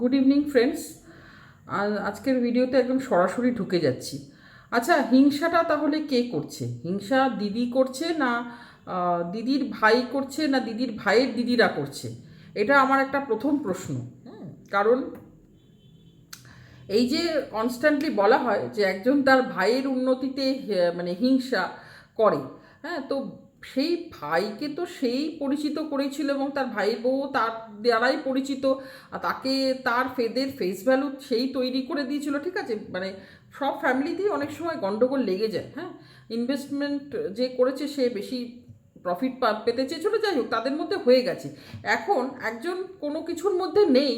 Good evening friends আজকের ভিডিওতে একদম সরাসরি ঢুকে যাচ্ছি। আচ্ছা হিংসাটা তাহলে কে করছে? হিংসা দিদি করছে না দিদির ভাই করছে না দিদির ভাইয়ের দিদিরা করছে? এটা আমার একটা প্রথম প্রশ্ন। কারণ এই যে কনস্ট্যান্টলি বলা হয় যে একজন তার ভাইয়ের উন্নতিতে মানে হিংসা করে হ্যাঁ তো সেই ভাইকে তো সেই পরিচিত করেছিল এবং তার ভাই বউ তার দ্বারাই পরিচিত। তাকে তার ফেদের ফেস ভ্যালু সেই তৈরি করে দিয়েছিল, ঠিক আছে? মানে সব ফ্যামিলিতেই অনেক সময় গন্ডগোল লেগে যায় হ্যাঁ? ইনভেস্টমেন্ট যে করেছে সে বেশি প্রফিট পেতে চেয়েছিল, যাই হোক, তাদের মধ্যে হয়ে গেছে। এখন একজন কোনো কিছুর মধ্যে নেই,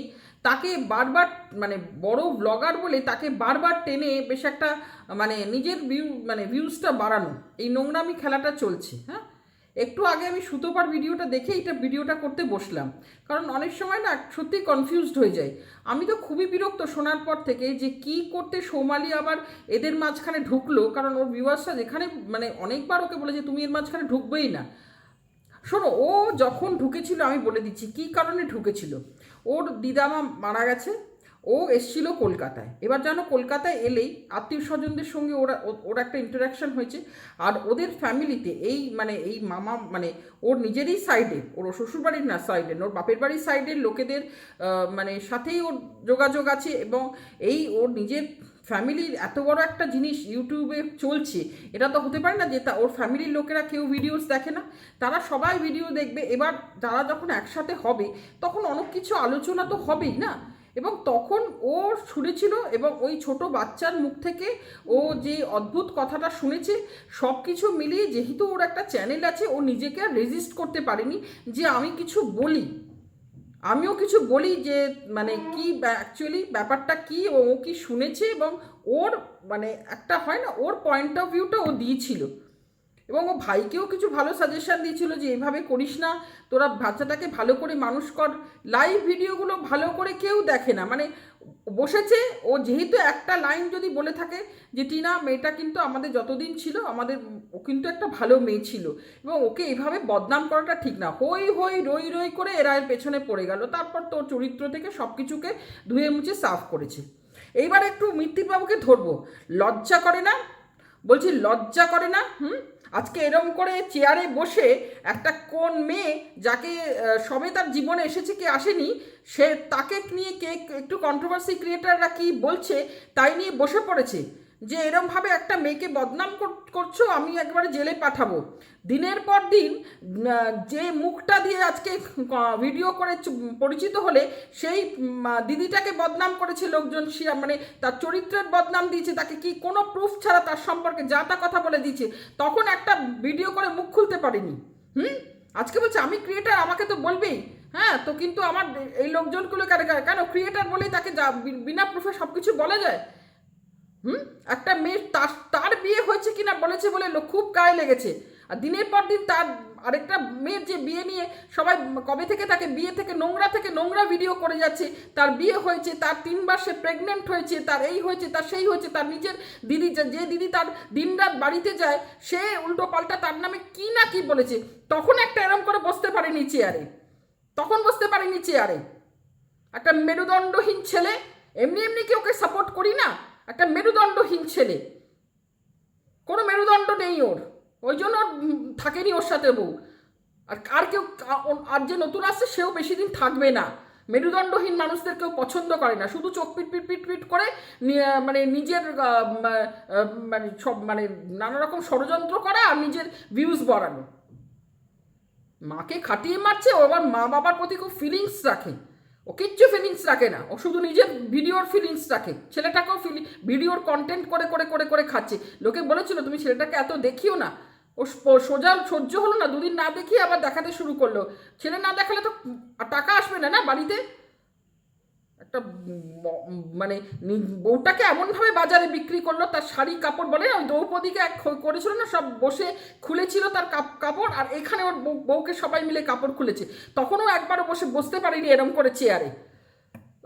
তাকে বারবার মানে বড় ব্লগার বলে তাকে বারবার টেনে বেশ একটা মানে নিজের ভিউ মানে ভিউজটা বাড়ানো। এই নোংরামি খেলাটা চলছে হ্যাঁ? একটু আগে আমি সুতোপার ভিডিওটা দেখে এটা ভিডিওটা করতে বসলাম। কারণ অনেক সময় না সত্যি কনফিউজড হয়ে যায় আমি তো খুবই বিরক্ত শোনার পর থেকে যে কি করতে সৌমালি আবার এদের মাঝখানে ঢুকলো, কারণ ওর ভিউয়ার্সরা যেখানে মানে অনেকবার ওকে বলে যে তুমি এর মাঝখানে ঢুকবেই না। শোনো, ও যখন ঢুকেছিল, আমি বলে দিচ্ছি, কী কারণে ঢুকেছিল? ওর দিদামা মারা গেছে ও এসছিল কলকাতায়। এবার জানো কলকাতায় এলেই আত্মীয় স্বজনদের সঙ্গে ওরা ওর একটা ইন্টারাকশন হয়েছে। আর ওদের ফ্যামিলিতে এই মানে এই মামা মানে ওর নিজেরই সাইডে ওর শ্বশুরবাড়ির না সাইডে ওর বাপের বাড়ির সাইডের লোকেদের মানে সাথেই ওর যোগাযোগ আছে এবং এই ওর নিজের ফ্যামিলির এত বড় একটা জিনিস ইউটিউবে চলছে, এটা তো হতে পারে না যে তা, ওর ফ্যামিলির লোকেরা কেউ ভিডিওস দেখে না। তারা সবাই ভিডিও দেখবে। এবার তারা যখন একসাথে হবে, তখন অনেক কিছু আলোচনা তো হবেই না। এবং তখন ও শুনেছিল এবং ওই ছোট বাচ্চার মুখ থেকে ও যে অদ্ভুত কথাটা শুনেছে সব কিছু মিলিয়ে যেহেতু ওর একটা চ্যানেল আছে, ও নিজেকে আর রেজিস্ট করতে পারেনি যে আমি কিছু বলি। আমিও কিছু বলি যে মানে কি অ্যাকচুয়ালি ব্যাপারটা কি, ও কি শুনেছে এবং ওর মানে একটা হয় না, ওর পয়েন্ট অফ ভিউটা ও দিয়েছিল। এবং ও ভাইকেও কিছু ভালো সাজেশন দিয়েছিল যে এভাবে করিস না। তোরা বাচ্চাটাকে ভালো করে মানুষ কর। লাইভ ভিডিওগুলো ভালো করে কেউ দেখে না। মানে বসেছে। ও যেহেতু একটা লাইন যদি বলে থাকে যে, টিনা, মেয়েটা কিন্তু আমাদের যতদিন ছিল, আমাদের ও কিন্তু একটা ভালো মেয়ে ছিল। এবং ওকে এইভাবে বদনাম করাটা ঠিক না। হই হই, রই রই করে এরা এর পেছনে পড়ে গেল। তারপর তোর চরিত্র থেকে সব কিছুকে ধুয়ে মুছে সাফ করেছে। এইবার একটু মৃত্যুবাবুকে ধরবো। লজ্জা করে না? বলছি, লজ্জা করে না? হুম? আজকে এরম করে চেয়ারে বসে একটা কোন মেয়ে যাকে সবে তার জীবনে এসেছে কে আসেনি, সে তাকে নিয়ে কে, একটু কন্ট্রোভার্সি ক্রিয়েটাররা কি বলছে, তাই নিয়ে বসে পড়েছে। যে এরমভাবে একটা মেয়েকে বদনাম কর- করছ, আমি একবারে জেলে পাঠাবো। দিনের পর দিন যে মুখটা দিয়ে আজকে ভিডিও করে পরিচিত হলে, সেই দিদিটাকে বদনাম করেছে লোকজন। সে মানে তার চরিত্রের বদনাম দিয়েছে, তাকে কি কোনো প্রুফ ছাড়া তার সম্পর্কে যা তা কথা বলে দিয়েছে, তখন একটা ভিডিও করে মুখ খুলতে পারেনি। হুম? আজকে বলছে, আমি ক্রিয়েটার আমাকে তো বলবেই। হ্যাঁ তো কিন্তু আমার এই লোকজনগুলো কেন কেন ক্রিয়েটার বলেই তাকে যা বিনা প্রুফে সব কিছু বলা যায়? হুম? একটা মেয়ে তার তার বিয়ে হয়েছে কিনা বলেছে বলে খুব গায়ে লেগেছে। আর দিনের পর দিন তার আরেকটা মেয়ের যে বিয়ে নিয়ে সবাই কবে থেকে তাকে বিয়ে থেকে নোংরা থেকে নোংরা ভিডিও করে যাচ্ছে, তার বিয়ে হয়েছে, তার তিনবার সে প্রেগনেন্ট হয়েছে, তার এই হয়েছে, তার সেই হয়েছে, তার নিজের দিদি যে যে দিদি তার দিনরাত বাড়িতে যায়, সে উল্টো পাল্টা তার নামে কি না কি বলেছে, তখন একটা এরম করে বসতে পারেনি চেয়ারে। তখন বসতে পারেনি চেয়ারে। একটা মেরুদণ্ডহীন ছেলে, এমনি এমনি কি ওকে সাপোর্ট করি না? একটা মেরুদণ্ডহীন ছেলে। কোনো মেরুদণ্ড নেই ওর। ওই জন্য থাকেনি ওর সাথে বউ। আর আর কেউ আর যে নতুন আসছে, সেও বেশি দিন থাকবে না। মেরুদণ্ডহীন মানুষদের কেউ পছন্দ করে না। শুধু চোখ পিট পিট পিট পিট করে মানে নিজের মানে সব মানে নানা রকম ষড়যন্ত্র করা আর নিজের ভিউজ বাড়ানো। মাকে খাটিয়ে মারছে, ও আবার মা বাবার প্রতি খুব ফিলিংস রাখে। ও কিচ্ছু ফিলিংস রাখে না, ও শুধু নিজের ভিডিওর ফিলিংস রাখে। ছেলেটাকেও ফিলি ভিডিওর কন্টেন্ট করে করে করে করে খাচ্ছে। লোকে বলেছিল, তুমি ছেলেটাকে এত দেখিও না। ও সোজা, সহ্য হলো না। দুদিন না দেখিয়ে আবার দেখাতে শুরু করল। ছেলে না দেখালে তো টাকা আসবে না না বাড়িতে? একটা মানে বউটাকে এমনভাবে বাজারে বিক্রি করল, তার শাড়ি, কাপড় বলে, ওই দ্রৌপদীকে এক করেছিল না, সব বসে খুলেছিল তার কাপ- কাপড়, আর এখানে ওর বউ- বউকে সবাই মিলে কাপড় খুলেছে। তখনও একবারও বসে বসতে পারিনি এরম করে চেয়ারে।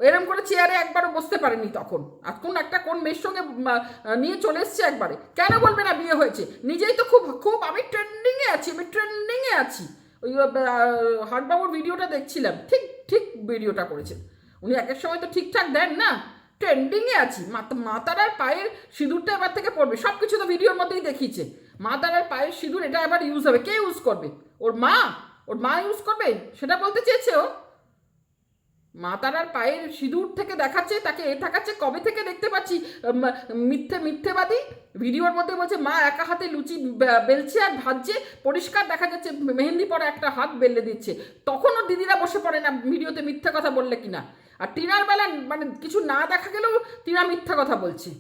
এরম করে চেয়ারে একবারও বসতে পারেনি তখন। কোন একটা কোন মেয়ের সঙ্গে নিয়ে চলে এসছে একবারে। কেন বলবে না বিয়ে হয়েছে? নিজেই তো খুব খুব আমি ট্রেন্ডিংয়ে আছি, আমি ট্রেন্ডিংয়ে আছি। ওই হাটবাবুর ভিডিওটা দেখছিলাম। ঠিক ঠিক ভিডিওটা করেছে। উনি একের সময় তো ঠিকঠাক দেন না। ট্রেন্ডিংয়ে আছি। মা- মা তারার পায়ের সিঁদুরটা এবার থেকে পড়বে সব কিছু তো ভিডিওর মধ্যেই দেখিয়েছে। মা তারার পায়ের সিঁদুর, এটা এবার ইউজ হবে। কে ইউজ করবে? ওর মা? ওর মা ইউজ করবে? সেটা বলতে চেয়েছে ও। মা তারার পায়ের সিঁদুর থেকে দেখাচ্ছে, তাকে এ থাকাচ্ছে কবে থেকে দেখতে পাচ্ছি? মিথ্যে, মিথ্যেবাদী? ভিডিওর মধ্যে বলছে, মা, একা হাতে লুচি বেলছে আর ভাজছে। পরিষ্কার দেখা যাচ্ছে মেহেন্দি পরে একটা হাত বেলে দিচ্ছে। তখনও দিদিরা বসে পড়ে না ভিডিওতে মিথ্যে কথা বললে কিনা? আর টিনার বেলা মানে কিছু না দেখা গেলেও টিনা মিথ্যা কথা বলছে।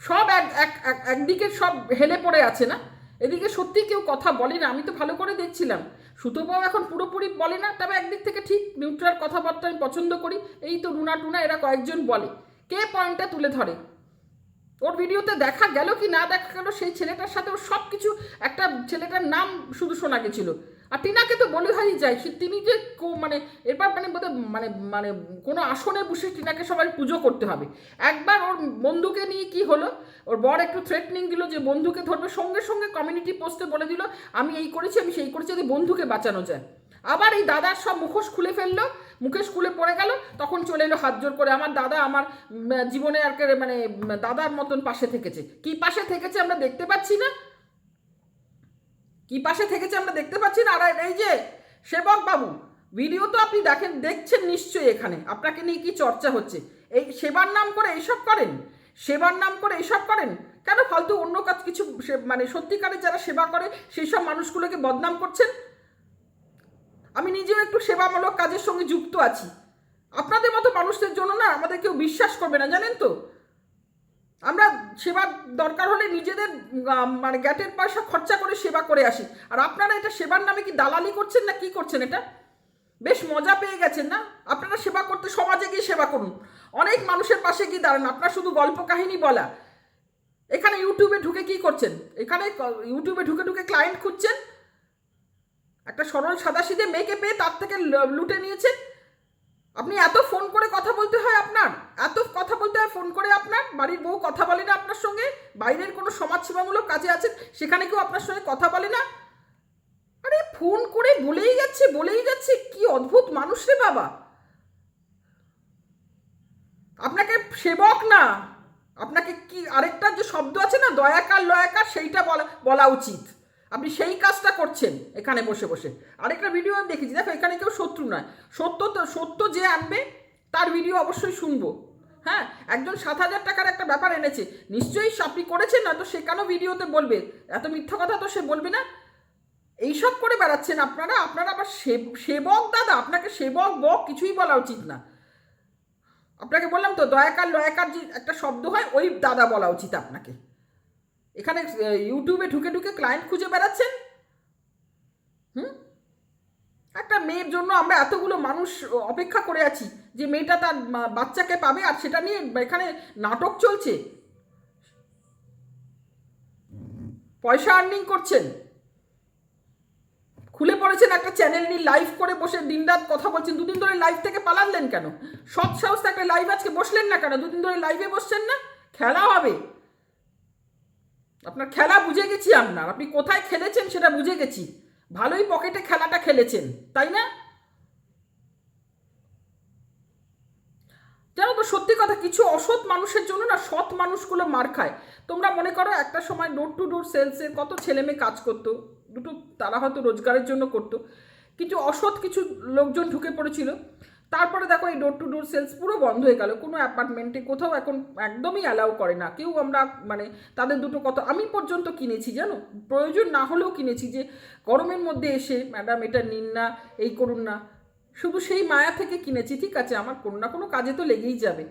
সব এক এক, এক- একদিকে সব হেলে পড়ে আছে না? এদিকে সত্যি কেউ কথা বলে না, আমি তো ভালো করে দেখছিলাম। সুতোপাও এখন পুরোপুরি বলে না, তবে একদিক থেকে ঠিক নিউট্রাল কথাবার্তা আমি পছন্দ করি। এই তো রুনা টুনা, এরা কয়েকজন বলে। কে পয়েন্টটা তুলে ধরে? ওর ভিডিওতে দেখা গেল কি না দেখা গেল, সেই ছেলেটার সাথে ওর সব কিছু একটা ছেলেটার নাম শুধু শোনা গেছিল। আর টিনাকে তো বলে হয়ে যায় সে তিনি যে মানে এরপর মানে বোধহয় মানে মানে কোনো আসনে বসে টিনাকে সবাই পুজো করতে হবে। একবার ওর বন্ধুকে নিয়ে কি হলো? ওর বর একটু থ্রেটনিং দিল যে বন্ধুকে ধরবে, সঙ্গে সঙ্গে কমিউনিটি পোস্টে বলে দিল, আমি এই করেছি, আমি সেই করেছি যদি বন্ধুকে বাঁচানো যায়। আবার এই দাদার সব মুখোশ খুলে ফেলল, মুখোশ খুলে পড়ে গেল, তখন চলে এলো হাত জোর করে। আমার দাদা আমার জীবনে আর মানে দাদার মতন পাশে থেকেছে। কি পাশে থেকেছে আমরা দেখতে পাচ্ছি না। কি পাশে থেকেছে আমরা দেখতে পাচ্ছি না আর এই যে, সেবক বাবু ভিডিও তো আপনি দেখেন, দেখছেন নিশ্চয়ই এখানে। আপনাকে নিয়ে কি চর্চা হচ্ছে? এই সেবার নাম করে এইসব করেন? সেবার নাম করে এইসব করেন? কেন ফালতু অন্য কাজ কিছু মানে সত্যিকারের যারা সেবা করে সেই সব মানুষগুলোকে বদনাম করছেন? আমি নিজেও একটু সেবামূলক কাজের সঙ্গে যুক্ত আছি। আপনাদের মতো মানুষদের জন্য না আমাদের কেউ বিশ্বাস করবে না, জানেন তো? আমরা সেবার দরকার হলে নিজেদের মানে গ্যাটের পয়সা খরচা করে সেবা করে আসি। আর আপনারা এটা সেবার নামে কি দালালি করছেন না কি করছেন এটা? বেশ মজা পেয়ে গেছেন না? আপনারা সেবা করতে, সমাজে গিয়ে সেবা করুন। অনেক মানুষের পাশে গিয়ে দাঁড়ান। আপনার শুধু গল্প কাহিনী বলা। এখানে ইউটিউবে ঢুকে কি করছেন? এখানে ইউটিউবে ঢুকে ঢুকে ক্লায়েন্ট খুঁজছেন? একটা সরল সাদাসিধে মেয়েকে পেয়ে তার থেকে লুটে নিয়েছেন? আপনি এত ফোন করে কথা বলতে হয় আপনার? এত কথা বলতে হয় ফোন করে আপনার? বাড়ির বউ কথা বলে না আপনার সঙ্গে? বাইরের কোনো সমাজসেবামূলক কাজে আছেন? সেখানে কেউ আপনার সঙ্গে কথা বলে না? আরে, ফোন করে বলেই যাচ্ছে বলেই যাচ্ছে। কি অদ্ভুত মানুষ রে বাবা। আপনাকে সেবক না। আপনাকে কি আরেকটা যে শব্দ আছে না? দয়াকার, লয়াকার, সেইটা বলা বলা উচিত। আপনি সেই কাজটা করছেন এখানে বসে বসে। আরেকটা ভিডিও আমি দেখেছি। দেখো, এখানে কেউ শত্রু নয়। সত্য তো, সত্য যে আনবে, তার ভিডিও অবশ্যই শুনব। হ্যাঁ একজন সাত হাজার টাকার একটা ব্যাপার এনেছে। নিশ্চয়ই আপনি করেছেন না তো সে কেন ভিডিওতে বলবে? এত মিথ্যা কথা তো সে বলবে না। এইসব করে বেড়াচ্ছেন আপনারা। আপনারা আবার সেবক দাদা, আপনাকে সেবক, বক কিছুই বলা উচিত না। আপনাকে বললাম তো, দয়াকার, লয়াকার যে একটা শব্দ হয়, ওই দাদা বলা উচিত আপনাকে। এখানে ইউটিউবে ঢুকে ঢুকে ক্লায়েন্ট খুঁজে বেড়াচ্ছেন? হুম? একটা মেয়ের জন্য আমরা এতগুলো মানুষ অপেক্ষা করে আছি যে মেয়েটা তার বাচ্চাকে পাবে আর সেটা নিয়ে এখানে নাটক চলছে। পয়সা আর্নিং করছেন। খুলে পড়েছেন একটা চ্যানেল নিয়ে লাইভ করে বসে দিনরাত কথা বলছেন। দুদিন ধরে লাইভ থেকে পালালেন কেন? সৎ সাহস একটা লাইভ আজকে বসলেন না কেন? দুদিন ধরে লাইভে বসছেন না? খেলা হবে। আপনার খেলা বুঝে গেছি আপনার আপনি কোথায় খেলেছেন সেটা বুঝে গেছি। ভালোই পকেটে খেলাটা খেলেছেন, তাই না? জানো তো, সত্যি কথা, কিছু অসৎ মানুষের জন্য না সৎ মানুষগুলো মার খায়। তোমরা মনে করো, একটা সময় ডোর টু ডোর সেলসের কত ছেলে মেয়ে কাজ করতো, দুটো তারা হয়তো রোজগারের জন্য করতো কিছু অসৎ কিছু লোকজন ঢুকে পড়েছিল। তারপরে দেখো এই ডোর টু ডোর সেলস পুরো বন্ধ হয়ে গেল। কোনো অ্যাপার্টমেন্টে কোথাও এখন একদমই অ্যালাউ করে না। কেউ আমরা মানে তাদের দুটো কত, আমি পর্যন্ত কিনেছি জানো? প্রয়োজন না হলেও কিনেছি যে গরমের মধ্যে এসে ম্যাডাম এটা নিন না, এই করুন না। শুধু সেই মায়া থেকে কিনেছি, ঠিক আছে? আমার কোনো না কোনো কাজে তো লেগেই যাবে।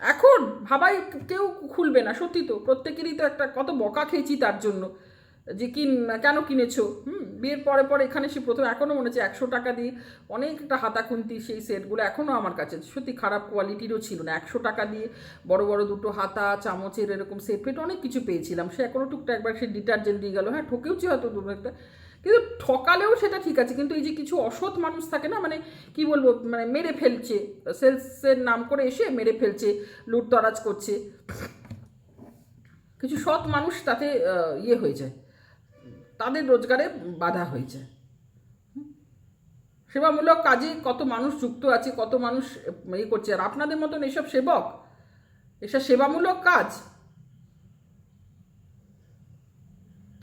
এখন ভাবাই, কেউ খুলবে না, সত্যি তো। প্রত্যেকেরই তো একটা কত বকা খেয়েছি তার জন্য। যে কিন, কেন কিনেছো? হুম, বিয়ের পরে পরে এখানে সে প্রথম এখনও মনে হচ্ছে একশো টাকা দিয়ে অনেকটা হাতা খুন্তি সেই সেটগুলো এখনও আমার কাছে সত্যি খারাপ কোয়ালিটিরও ছিল না। একশো টাকা দিয়ে বড় বড় দুটো হাতা, চামচের এরকম সেট ফেট অনেক কিছু পেয়েছিলাম। সে এখনও টুকটাক একবার সে ডিটারজেন্ট দিয়ে গেলো। হ্যাঁ ঠকেওছি হয়তো দু, একটা। কিন্তু ঠকালেও সেটা ঠিক আছে। কিন্তু এই যে কিছু অসৎ মানুষ থাকে না মানে কি বলব মানে মেরে ফেলছে, সেলসের নাম করে এসে মেরে ফেলছে, লুটতরাজ করছে। কিছু সৎ মানুষ তাতে ইয়ে হয়ে যায়। তাদের রোজগারে বাধা হয়েছে। সেবামূলক কাজে কত মানুষ যুক্ত আছে, কত মানুষ ইয়ে করছে। আর আপনাদের মতন এসব সেবক, এসব সেবামূলক কাজ,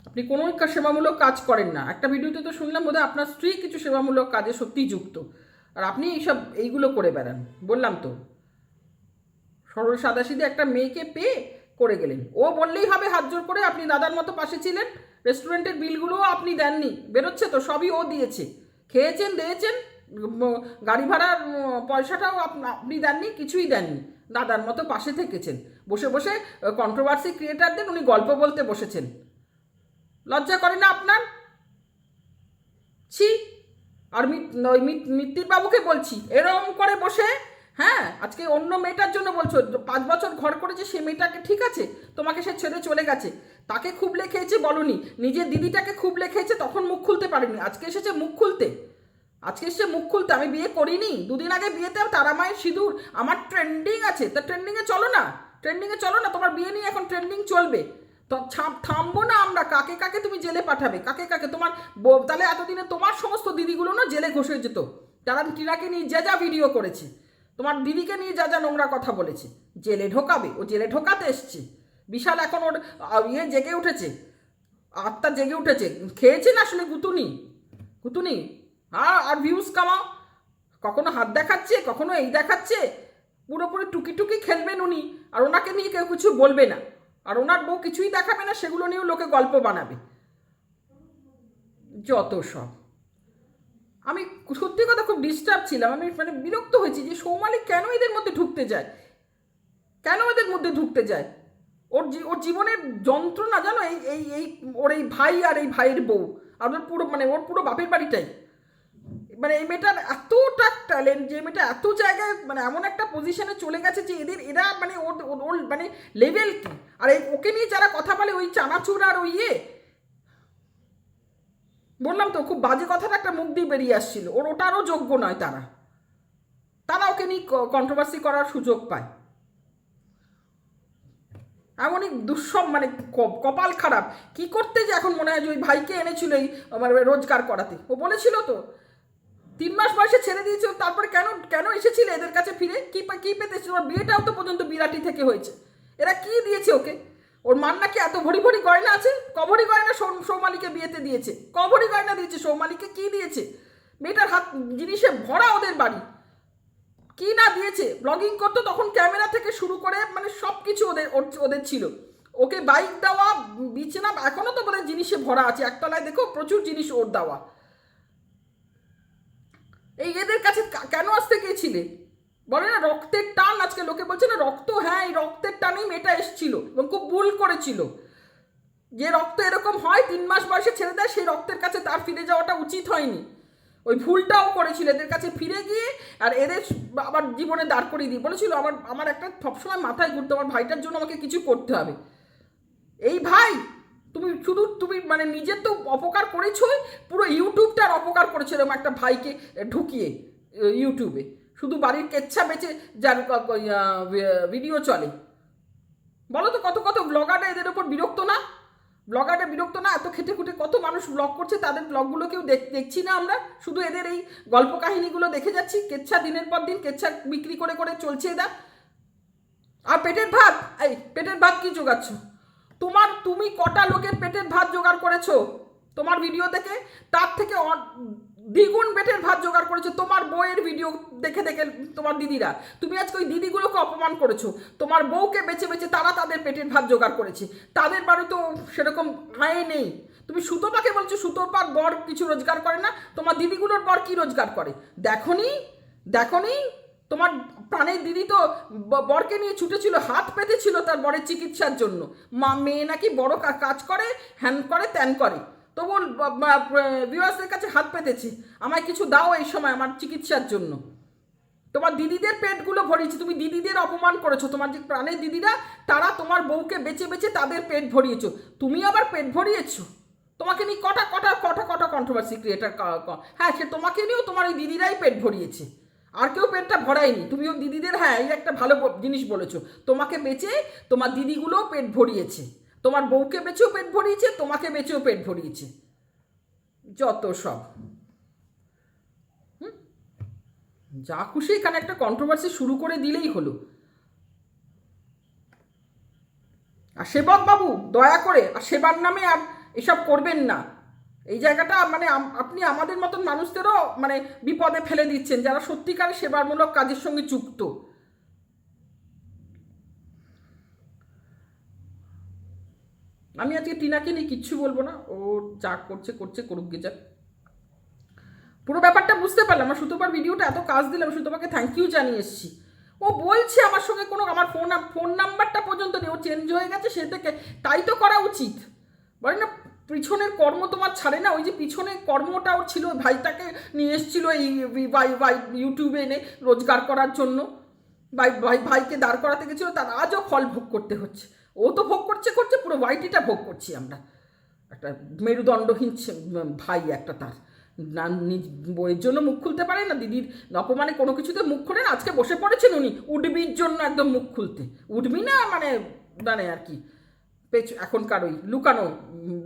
আপনি কোনো সেবামূলক কাজ করেন না। একটা ভিডিওতে তো শুনলাম বোধহয় আপনার স্ত্রী কিছু সেবামূলক কাজে সত্যিই যুক্ত। আর আপনি এইসব এইগুলো করে বেড়ান, বললাম তো। সরল সাদাসিধে একটা মেয়েকে পেয়ে করে গেলেন। ও বললেই হবে হাত জোর করে, আপনি দাদার মতো পাশে ছিলেন, রেস্টুরেন্টের বিলগুলোও আপনি দেননি, বেরোচ্ছে তো, সবই ও দিয়েছে। খেয়েছেন, দিয়েছেন গাড়ি ভাড়ার পয়সাটাও আপ- আপনি দেননি, কিছুই দেননি, দাদার মতো পাশে থেকেছেন। বসে বসে কন্ট্রোভার্সি ক্রিয়েটারদের উনি গল্প বলতে বসেছেন। লজ্জা করে না আপনার? ছি, আর মিত্তির বাবুকে বলছি, এরম করে বসে হ্যাঁ আজকে অন্য মেয়েটার জন্য বলছো, পাঁচ বছর ঘর করেছে সে মেয়েটাকে, ঠিক আছে? তোমাকে সে ছেড়ে চলে গেছে। তাকে খুব লেখেছে বলনি, নিজের দিদিটাকে খুব লেখেছে, তখন মুখ খুলতে পারেনি। আজকে এসেছে মুখ খুলতে। আজকে এসেছে মুখ খুলতে, আমি বিয়ে করিনি। দুদিন আগে বিয়েতে তারা মায়ের সিঁদুর, আমার ট্রেন্ডিং আছে। তা ট্রেন্ডিংয়ে চলো না ট্রেন্ডিংয়ে চলো না, তোমার বিয়ে নিয়ে এখন ট্রেন্ডিং চলবে। তো থামবো না আমরা, কাকে কাকে তুমি জেলে পাঠাবে? কাকে কাকে? তোমার তাহলে এতদিনে তোমার সমস্ত দিদিগুলো না জেলে ঘষে যেত। যারা টিনাকে নিয়ে যা যা ভিডিও করেছে। তোমার দিদিকে নিয়ে যা যা নোংরা কথা বলেছে। জেলে ঢোকাবে, ও জেলে ঢোকাতে এসছে। বিশাল এখন ওর ইয়ে জেগে উঠেছে। আত্মা জেগে উঠেছে। খেয়েছে না আসলে গুতুনি? গুতুনি? আর আর ভিউজ কামাও? কখনো হাত দেখাচ্ছে, কখনো এই দেখাচ্ছে? পুরোপুরি টুকি টুকি খেলবেন উনি, আর ওনাকে নিয়ে কেউ কিছু বলবে না। আর ওনার বউ কিছুই দেখাবে না, সেগুলো নিয়েও লোকে গল্প বানাবে। যত সব। আমি সত্যি কথা খুব ডিস্টার্ব ছিলাম। আমি মানে বিরক্ত হয়েছি যে সৌমালি কেন এদের মধ্যে ঢুকতে যায়? কেন এদের মধ্যে ঢুকতে যায়? ওর ওর জীবনের যন্ত্রণা জানো? এই এই এই ওর এই ভাই আর এই ভাইয়ের বউ। আর ওর পুরো মানে ওর পুরো বাপের বাড়িটাই। মানে এই মেয়েটার এতটা ট্যালেন্ট যে মেয়েটা এত জায়গায় মানে এমন একটা পজিশনে চলে গেছে যে এদের এরা মানে ওর- ওর মানে লেভেল কি? আর এই ওকে নিয়ে যারা কথা বলে ওই চানাচুর আর ওই ইয়ে বললাম তো, খুব বাজে কথাটা একটা মুখ দিয়ে বেরিয়ে আসছিল। ওর ওটারও যোগ্য নয় তারা। তারা ওকে নিয়ে কন্ট্রোভার্সি করার সুযোগ পায়। এমনই দুঃসব মানে কপাল খারাপ। কি করতে যে এখন মনে হয় যে ওই ভাইকে এনেছিল এই মানে রোজগার করাতে। ও বলেছিল তো, তিন মাস বয়সে ছেড়ে দিয়েছিল তারপরে কেন কেন এসেছিল এদের কাছে ফিরে? কি কি পেতে এসেছিল? ওর বিয়েটাও তো পর্যন্ত বিরাটি থেকে হয়েছে। এরা কি দিয়েছে ওকে? ওর মান নাকি এত ভরি ভরি গয়না আছে? কভরি গয়না সৌমালিকে বিয়েতে দিয়েছে। কভরি গয়না দিয়েছে, সৌমালিকে কি দিয়েছে? মেয়েটার হাত জিনিসে ভরা ওদের বাড়ি। কি না দিয়েছে? ব্লগিং করতো তখন ক্যামেরা থেকে শুরু করে মানে সব কিছু ওদের ওদের ছিল। ওকে বাইক দেওয়া, বিছানা, এখনও তো বোধহয় জিনিসে ভরা আছে। একতলায় দেখো প্রচুর জিনিস ওর দেওয়া। এই এদের কাছে কেন আসতে গিয়েছিলে? বলে না, রক্তের টান আজকে লোকে বলছে না, রক্ত হ্যাঁ এই রক্তের টানেই মেয়েটা এসছিল এবং খুব ভুল করেছিল। যে রক্ত এরকম হয়, তিন মাস বয়সে ছেড়ে দেয়, সেই রক্তের কাছে তার ফিরে যাওয়াটা উচিত হয়নি। ওই ভুলটাও করেছিল, এদের কাছে ফিরে গিয়ে আর এদের আবার জীবনে দাঁড় করিয়ে দিয়ে বলেছিল, আমার আমার একটা সবসময় মাথায় ঘুরতো, আমার ভাইটার জন্য আমাকে কিছু করতে হবে। এই ভাই, তুমি শুধু, তুমি মানে নিজের তো অপকার করেছোই, পুরো ইউটিউবটার অপকার করেছিল একটা ভাইকে ঢুকিয়ে, ইউটিউবে। শুধু বাড়ির কেচ্ছা বেচে যার ভিডিও চলে। বলো তো কত কত ব্লগাররা এদের ওপর বিরক্ত না? ব্লগাররা বিরক্ত না? এত খেটে খুঁটে কত মানুষ ব্লগ করছে? তাদের ব্লগগুলো কেউ দেখ, দেখছি না আমরা। শুধু এদের এই গল্প কাহিনীগুলো দেখে যাচ্ছি। কেচ্ছা দিনের পর দিন, কেচ্ছা বিক্রি করে করে চলছে এরা। আর পেটের ভাত? এই, পেটের ভাত কি জোগাচ্ছ? তোমার, তুমি কটা লোকের পেটের ভাত জোগাড় করেছ? তোমার ভিডিও দেখে? তার থেকে দ্বিগুণ পেটের ভাত জোগাড় করেছ। তোমার বউয়ের ভিডিও দেখে দেখে তোমার দিদিরা। তুমি আজকে ওই দিদিগুলোকে অপমান করেছ। তোমার বউকে বেছে বেছে তারা তাদের পেটের ভাত জোগাড় করেছে। তাদের বাড়ি তো সেরকম আয় নেই। তুমি সুতোপাকে বলছো সুতোপার বর কিছু রোজগার করে না? তোমার দিদিগুলোর বর কি রোজগার করে? দেখনি? দেখনি? তোমার প্রাণের দিদি তো বরকে নিয়ে ছুটেছিল, হাত পেতেছিল তার বরের চিকিৎসার জন্য। মা, মেয়ে নাকি বড় কাজ করে, হ্যান করে, ত্যান করে। তবু ভিউয়ার্সদের কাছে হাত পেতেছে। আমায় কিছু দাও এই সময় আমার চিকিৎসার জন্য। তোমার দিদিদের পেটগুলো ভরিয়েছে। তুমি দিদিদের অপমান করেছ। তোমার যে প্রাণের দিদিরা, তারা তোমার বউকে বেছে বেছে তাদের পেট ভরিয়েছো। তুমি আবার পেট ভরিয়েছো? তোমাকে নিয়ে কটা কটা কটা কটা কন্ট্রোভার্সি ক্রিয়েটার হ্যাঁ সে তোমাকে নিয়েও তোমার ওই দিদিরাই পেট ভরিয়েছে। আর কেউ পেটটা ভরায়নি। তুমি তুমিও দিদিদের হ্যাঁ এই একটা ভালো জিনিস বলেছ। তোমাকে বেচে তোমার দিদিগুলোও পেট ভরিয়েছে। তোমার বউকে বেচেও পেট ভরিয়েছে, তোমাকে বেচেও পেট ভরিয়েছে। যত সব? যা খুশি এখানে একটা কন্ট্রোভার্সি শুরু করে দিলেই হলো। আর সেবক বাবু, দয়া করে, আর সেবার নামে আর এসব করবেন না। এই জায়গাটা মানে আপনি আমাদের মতন মানুষদেরও মানে বিপদে ফেলে দিচ্ছেন, যারা সত্যিকারের সেবামূলক কাজের সঙ্গে যুক্ত। আমি আজকে টিনাকে নিয়ে কিচ্ছু বলব না। ও যা করছে করছে, করুক গে যাক। পুরো ব্যাপারটা বুঝতে পারলাম। আমার সুতোপার ভিডিওটা এত কাজ দিলাম সুতোপাকে থ্যাংক ইউ জানিয়ে এসেছি। ও বলছে আমার সঙ্গে কোনো, আমার ফোন ফোন নাম্বারটা পর্যন্ত নেই। ও চেঞ্জ হয়ে গেছে সে থেকে। তাই তো করা উচিত। বলে না, পিছনের কর্ম তোমার ছাড়ে না। ওই যে পিছনের কর্মটা ওর ছিল ভাইটাকে নিয়ে এসেছিল এই ইউটিউবে এনে রোজগার করার জন্য। ভাই ভাই, ভাইকে দাঁড় করাতে গেছিল, তার আজও ফল ভোগ করতে হচ্ছে। ও তো ভোগ করছে করছে, পুরো ওয়াইটিটা ভোগ করছি আমরা। একটা মেরুদণ্ডহীন ভাই একটা তার। না, নিজ বইয়ের জন্য মুখ খুলতে পারে না, দিদির অপমানে কোনো কিছুতে মুখ খুলে না, আজকে বসে পড়েছেন উনি উডবির জন্য একদম মুখ খুলতে। উডবি না মানে মানে আর কি পেছ এখনকার ওই লুকানো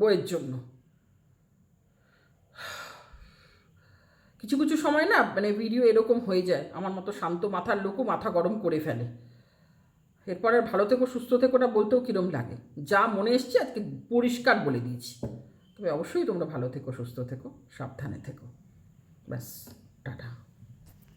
বইয়ের জন্য। কিছু কিছু সময় না মানে ভিডিও এরকম হয়ে যায়, আমার মতো শান্ত মাথার লোকও মাথা গরম করে ফেলে। এরপরে ভালো থেকো, সুস্থ থেকো না বলতেও কীরম লাগে? যা মনে এসছে আজকে পরিষ্কার বলে দিয়েছি। তবে অবশ্যই তোমরা ভালো থেকো, সুস্থ থেকো, সাবধানে থেকো। ব্যাস, টাটা।